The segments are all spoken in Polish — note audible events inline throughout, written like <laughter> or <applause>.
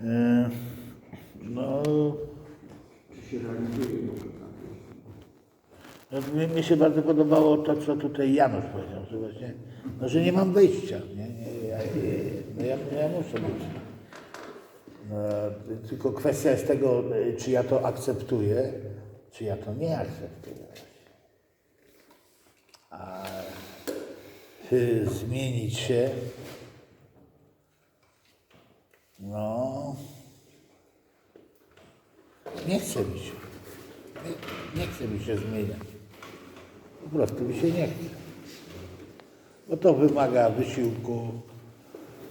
E, No, Czy się realizuje może tak? no mi, mi się bardzo podobało to, co tutaj Janusz powiedział, że właśnie, no, że nie mam wyjścia. Nie, nie, ja, no, ja, ja muszę być. No, tylko kwestia jest tego, czy ja to akceptuję, czy ja to nie akceptuję. A y, zmienić się, no, nie chce mi się. Nie, nie chce mi się zmieniać. Po prostu mi się nie chce. Bo to wymaga wysiłku,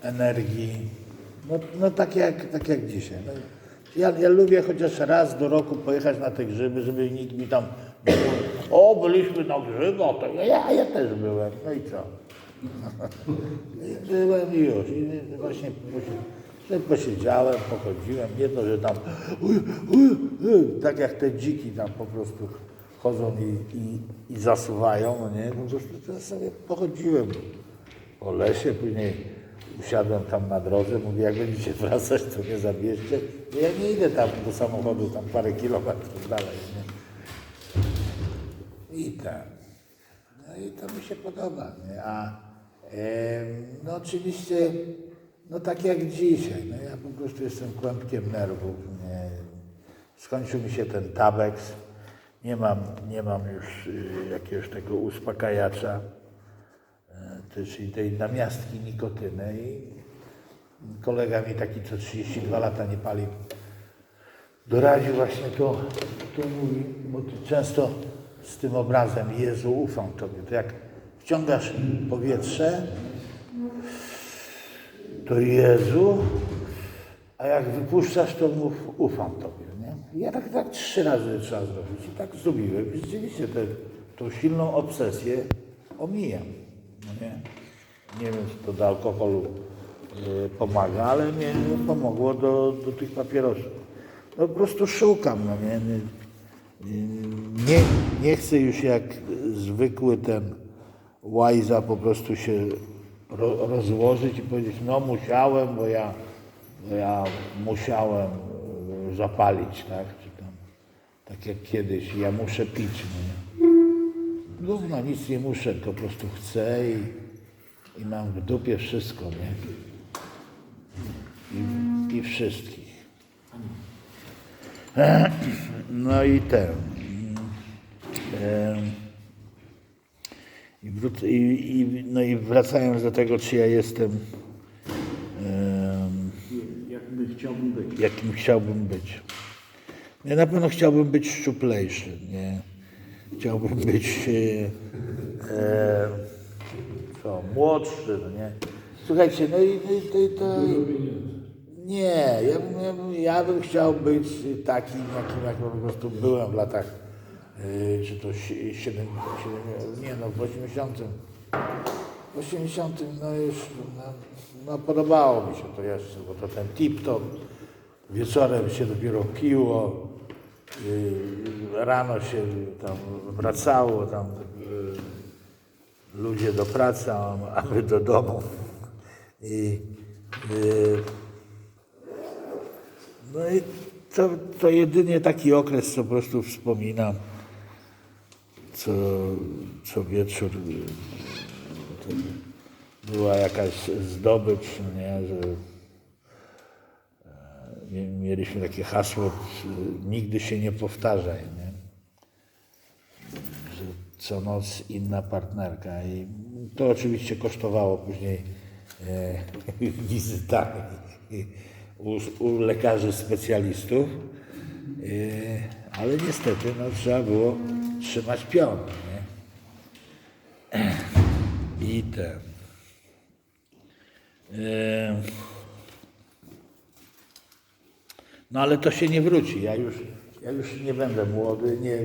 energii. No, no tak, jak, tak jak dzisiaj. No, ja, ja lubię chociaż raz do roku pojechać na te grzyby, żeby nikt mi tam o byliśmy na grzybach, to ja, ja też byłem. No i co? <laughs> Byłem i już. I właśnie sobie posiedziałem, pochodziłem. Nie to, że tam uj, uj, uj, tak jak te dziki tam po prostu chodzą i, i, i zasuwają, no nie? To sobie pochodziłem po lesie, później usiadłem tam na drodze, mówię, jak będziecie <laughs> wracać, to mnie zabierzcie. No Ja nie idę tam do samochodu, tam parę kilometrów dalej, nie? I tak. No i to mi się podoba, nie? A em, no oczywiście, no tak jak dzisiaj, no ja po prostu jestem kłębkiem nerwów, nie? Skończył mi się ten tabeks, nie mam, nie mam już y, jakiegoś tego uspokajacza, y, też i tej namiastki nikotyny i kolega mi taki, co 32 lata nie pali, doraził właśnie to, to mówi, bo często z tym obrazem Jezu ufam Tobie, to jak wciągasz powietrze, to Jezu, a jak wypuszczasz, to mów ufam Tobie, Ja tak, tak trzy razy trzeba zrobić i tak zrobiłem i rzeczywiście tę tą silną obsesję omijam, no nie? Nie wiem, czy to do alkoholu y, pomaga, ale mnie pomogło do, do tych papierosów. No po prostu szukam, no nie? Nie, nie chcę już jak zwykły ten łajza po prostu się ro, rozłożyć i powiedzieć, no musiałem, bo ja, bo ja musiałem y, zapalić, tak? Czy tam, tak jak kiedyś, ja muszę pić, no nie? Gówno, nic nie muszę, tylko po prostu chcę i, i mam w dupie wszystko, nie? I, i wszystkich. No i ten. I, no i wracając do tego, czy ja jestem, chciałbym być. jakim chciałbym być. Ja na pewno chciałbym być szczuplejszy, nie? Chciałbym być e, e, co, młodszy, no nie? Słuchajcie, no i, no i to, i to nie, ja bym, ja, bym, ja bym chciał być takim, jakim jak po prostu byłem w latach, e, czy to 7, 7, nie no, w 80. W 80 no już no, no podobało mi się to jeszcze, bo to ten tip-top, wieczorem się dopiero piło, yy, rano się tam wracało, tam yy, ludzie do pracy, a my <laughs> do domu. I, yy, no i to, to jedynie taki okres, co po prostu wspominam, co, co wieczór była jakaś zdobycz, no nie, że e, mie- mieliśmy takie hasło, nigdy się nie powtarzaj, nie? że co noc inna partnerka i to oczywiście kosztowało później e, <laughs> wizytami u, u lekarzy specjalistów, e, ale niestety no, trzeba było trzymać pion, nie? <clears throat> I ten. Em, No ale to się nie wróci. Ja już, ja już nie będę młody, nie,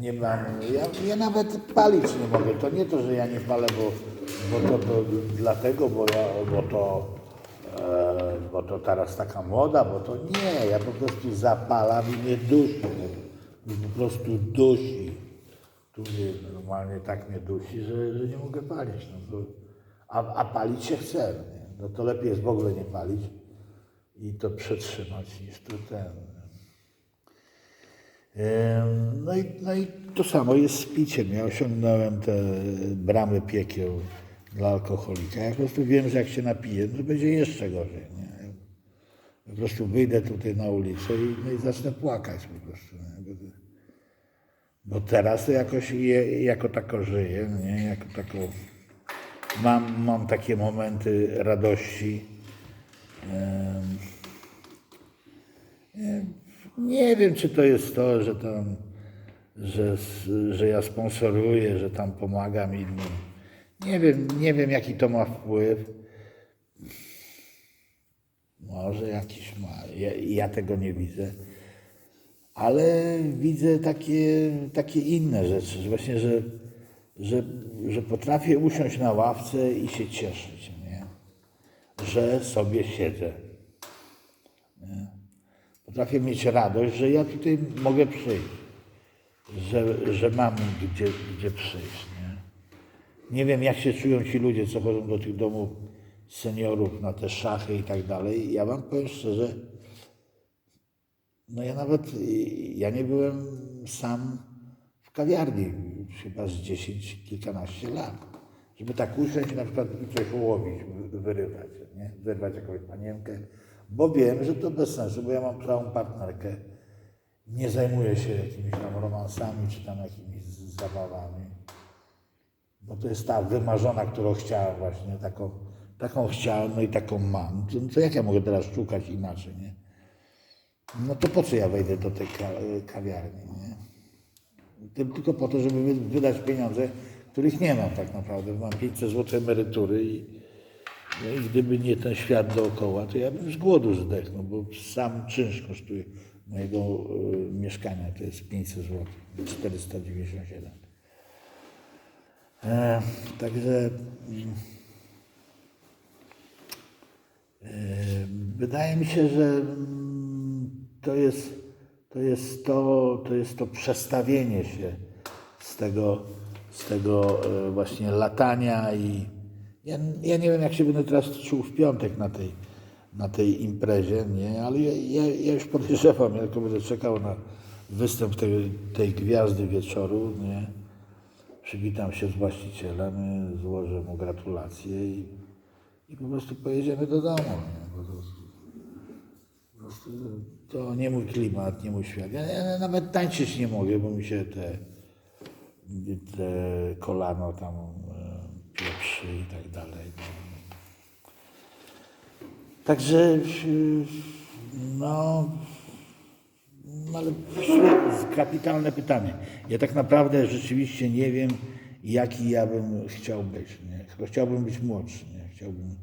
nie mam. Ja, ja nawet palić nie mogę. To nie to, że ja nie palę, bo, bo to, to dlatego, bo, ja, bo to. E, bo to teraz taka moda, bo to nie, ja po prostu zapalam i mnie dusi. Po prostu dusi. Tu mnie normalnie tak mnie dusi, że, że nie mogę palić. No to, a, a palić się chce. Nie? no to lepiej jest w ogóle nie palić, i to przetrzymać niż to ten. No i, no i to samo jest z piciem. Ja osiągnąłem te bramy piekieł dla alkoholika. Ja po prostu wiem, że jak się napiję, to będzie jeszcze gorzej. Nie? Po prostu wyjdę tutaj na ulicę i, no i zacznę płakać po prostu. Nie? Bo, teraz to jakoś je, jako tako żyję, nie? Jako taką... Mam, mam takie momenty radości. Nie wiem, czy to jest to, że tam, że, że ja sponsoruję, że tam pomagam innym. Nie wiem, nie wiem jaki to ma wpływ. Może jakiś ma. Ja, ja tego nie widzę. Ale widzę takie, takie inne rzeczy, że właśnie, że, że, że potrafię usiąść na ławce i się cieszyć, nie? że sobie siedzę. Potrafię mieć radość, że ja tutaj mogę przyjść, że, że mam gdzie, gdzie przyjść. Nie? nie wiem, jak się czują ci ludzie, co chodzą do tych domów seniorów na te szachy i tak dalej. Ja wam powiem szczerze, no ja nawet, ja nie byłem sam w kawiarni chyba z 10, kilkanaście lat. Żeby tak usiąść i na przykład coś ułowić, wyrywać, nie? wyrwać jakąś panienkę, bo wiem, że to bez sensu, bo ja mam całą partnerkę, nie zajmuję się jakimiś tam romansami czy tam jakimiś zabawami. Bo to jest ta wymarzona, którą chciałem właśnie, taką, taką chciałem, no i taką mam. To, to jak ja mogę teraz szukać inaczej, nie? No to po co ja wejdę do tej ka kawiarni, nie? Tylko po to, żeby wy- wydać pieniądze, których nie mam tak naprawdę. Mam 500 zł emerytury i, no i gdyby nie ten świat dookoła, to ja bym z głodu zdechnął, bo sam czynsz kosztuje mojego y, mieszkania, to jest 500 zł, 497. E, także mm, e, wydaje mi się, że mm, to jest, to jest to, to jest to przestawienie się z tego, z tego e, właśnie latania i ja, ja nie wiem, jak się będę teraz czuł w piątek na tej, na tej imprezie, nie, ale ja, ja, ja już podejrzewam, ja tylko będę czekał na występ tej, tej gwiazdy wieczoru, nie. Przywitam się z właścicielem, złożę mu gratulacje i, i po prostu pojedziemy do domu. Nie? To, nie mój klimat, nie mój świat. Ja, nawet tańczyć nie mogę, bo mi się te, te kolano tam e, pieprzy i tak dalej. Także y, no, ale kapitalne pytanie. Ja tak naprawdę rzeczywiście nie wiem, jaki ja bym chciał być. Nie? Chciałbym być młodszy, nie? Chciałbym,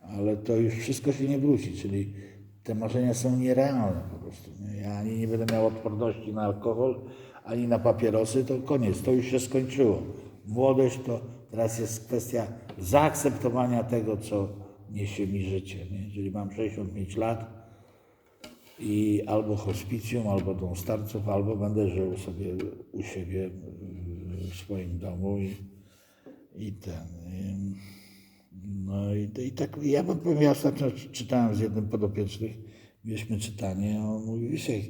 ale to już wszystko się nie wróci, czyli te marzenia są nierealne po prostu. Nie? Ja ani nie będę miał odporności na alkohol, ani na papierosy, to koniec, to już się skończyło. Młodość to teraz jest kwestia zaakceptowania tego, co niesie mi życie. Nie? Jeżeli mam 65 lat, i albo hospicjum, albo dom starców, albo będę żył sobie u siebie w swoim domu i, i ten. No i, i tak, ja wam powiem, ja ostatnio czytałem z jednym podopiecznych, mieliśmy czytanie, a on mówi, Wisiek,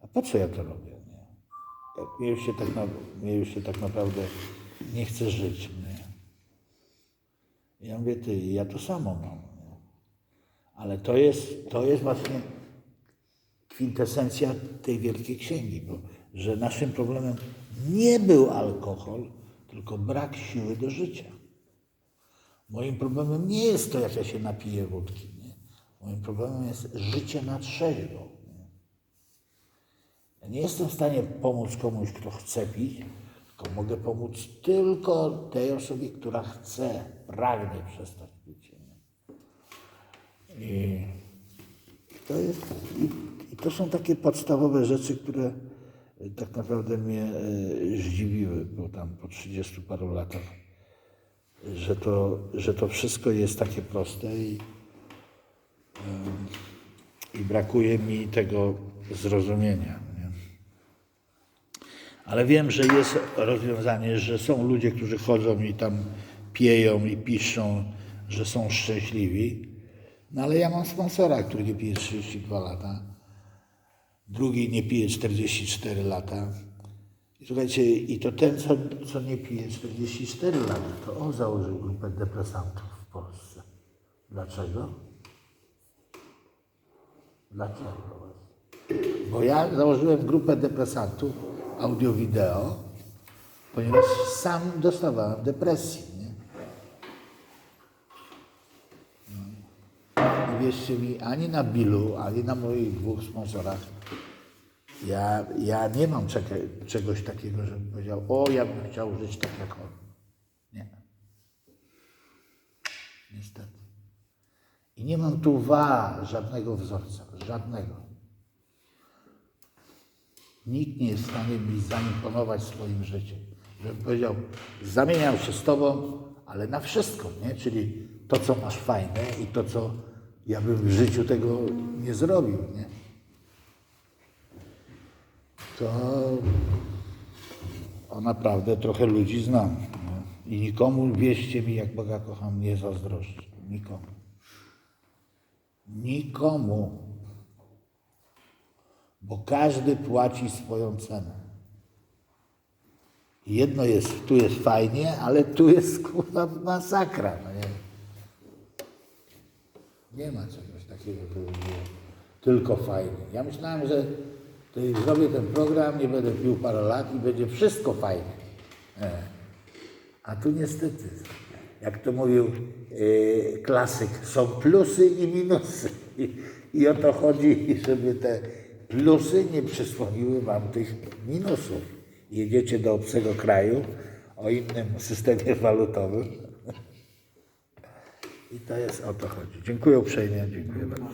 a po co ja to robię? Nie? Jak mnie już się tak, na, mnie już się tak naprawdę nie chce żyć. Nie? Ja mówię, ty, ja to samo mam. Nie? Ale to jest, to jest właśnie kwintesencja tej wielkiej księgi, bo że naszym problemem nie był alkohol, tylko brak siły do życia. Moim problemem nie jest to, jak ja się napiję wódki. Nie? Moim problemem jest życie na trzeźwo. Nie? Ja nie jestem w stanie pomóc komuś, kto chce pić, tylko mogę pomóc tylko tej osobie, która chce, pragnie przestać pić. Nie? I to, jest, i, I to są takie podstawowe rzeczy, które tak naprawdę mnie e, zdziwiły, bo tam po 30 paru latach, że to, że to wszystko jest takie proste i, i brakuje mi tego zrozumienia. Nie? Ale wiem, że jest rozwiązanie, że są ludzie, którzy chodzą i tam pieją i piszą, że są szczęśliwi. No ale ja mam sponsora, który nie pije 32 lata. Drugi nie pije 44 lata. Słuchajcie, i to ten, co, co nie pije 44 lata, to on założył grupę depresantów w Polsce. Dlaczego? Dlaczego? Bo ja założyłem grupę depresantów audio-wideo, ponieważ sam dostawałem depresji. No. I wierzcie mi, ani na Billu, ani na moich dwóch sponsorach ja, ja nie mam czegoś takiego, żebym powiedział, o, ja bym chciał żyć tak jak on. Nie. Niestety. I nie mam tu wa żadnego wzorca, żadnego. Nikt nie jest w stanie mi zaimponować swoim życiem. Żebym powiedział, zamieniam się z tobą, ale na wszystko, nie? Czyli to, co masz fajne i to, co ja bym w życiu tego nie zrobił, nie? To o naprawdę trochę ludzi znam. I nikomu, wierzcie mi, jak Boga kocham, nie zazdroszczę. Nikomu. Nikomu. Bo każdy płaci swoją cenę. Jedno jest, tu jest fajnie, ale tu jest kurwa masakra. No nie? nie ma czegoś takiego, tylko fajnie. Ja myślałem, że to jak zrobię ten program, nie będę pił parę lat i będzie wszystko fajnie. E. A tu niestety, jak to mówił e, klasyk, są plusy i minusy. I, I o to chodzi, żeby te plusy nie przysłoniły wam tych minusów. Jedziecie do obcego kraju o innym systemie <laughs> walutowym. I to jest o to chodzi. Dziękuję uprzejmie, dziękuję bardzo.